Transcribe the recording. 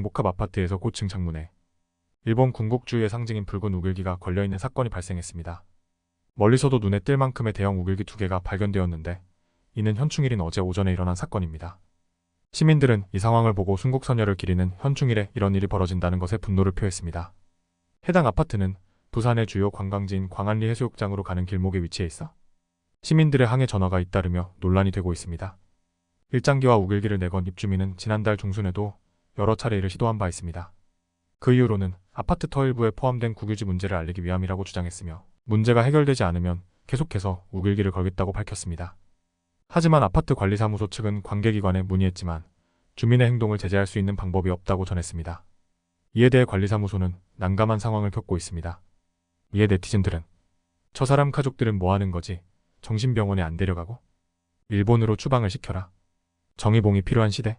목합 아파트에서 고층 창문에 일본 군국주의의 상징인 붉은 우글기가 걸려있는 사건이 발생했습니다. 멀리서도 눈에 띌 만큼의 대형 우글기 두 개가 발견되었는데 이는 현충일인 어제 오전에 일어난 사건입니다. 시민들은 이 상황을 보고 순국선열을 기리는 현충일에 이런 일이 벌어진다는 것에 분노를 표했습니다. 해당 아파트는 부산의 주요 관광지인 광안리 해수욕장으로 가는 길목에 위치해 있어 시민들의 항해 전화가 잇따르며 논란이 되고 있습니다. 일장기와 우길기를 내건 입주민은 지난달 중순에도 여러 차례 이를 시도한 바 있습니다. 그 이후로는 아파트 터 일부에 포함된 국유지 문제를 알리기 위함이라고 주장했으며 문제가 해결되지 않으면 계속해서 우길기를 걸겠다고 밝혔습니다. 하지만 아파트 관리사무소 측은 관계기관에 문의했지만 주민의 행동을 제재할 수 있는 방법이 없다고 전했습니다. 이에 대해 관리사무소는 난감한 상황을 겪고 있습니다. 이에 네티즌들은 저 사람 가족들은 뭐 하는 거지? 정신병원에 안 데려가고? 일본으로 추방을 시켜라. 정의봉이 필요한 시대?